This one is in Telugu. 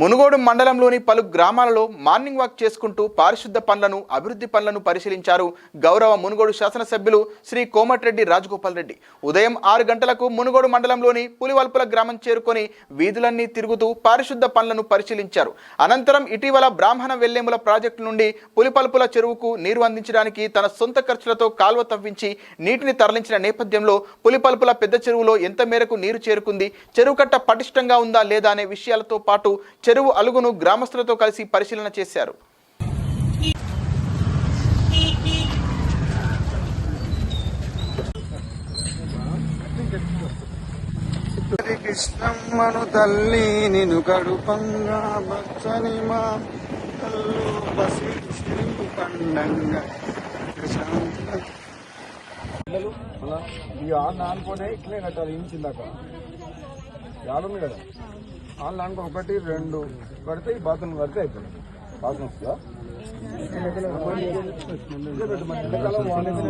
మునుగోడు మండలంలోని పలు గ్రామాలలో మార్నింగ్ వాక్ చేసుకుంటూ పారిశుద్ధ పనులను అభివృద్ధి పనులను పరిశీలించారు గౌరవ మునుగోడు శాసనసభ్యులు శ్రీ కోమటిరెడ్డి రాజగోపాల్ రెడ్డి. ఉదయం ఆరు గంటలకు మునుగోడు మండలంలోని పులివల్పుల గ్రామం చేరుకొని వీధులన్నీ తిరుగుతూ పారిశుద్ధ పనులను పరిశీలించారు. అనంతరం ఇటీవల బ్రాహ్మణ వెల్లెముల ప్రాజెక్టు నుండి పులిపల్పుల చెరువుకు నీరు అందించడానికి తన సొంత ఖర్చులతో కాల్వ తవ్వించి నీటిని తరలించిన నేపథ్యంలో పులిపల్పుల పెద్ద చెరువులో ఎంత మేరకు నీరు చేరుకుంది చెరువు కట్ట పటిష్టంగా ఉందా లేదా అనే విషయాలతో పాటు చెరువు అలుగును గ్రామస్తులతో కలిసి పరిశీలన చేశారు. కృష్ణమ్మను తల్లి నిన్ను కడుపంగా బచ్చని మా బసి శ్రీ పండంగా అలా ఇట్లే కట్టాలి ఇంచిందాక యాడుంది కదా? ఆన్ ఆనుకో ఒకటి రెండు కడితే ఈ బాత్రూమ్ కడితే అయిపోయింది. బాత్రూమ్ వస్తుందా ఇదే పెట్టు మరి. ఎండాకాలం వాన అయితే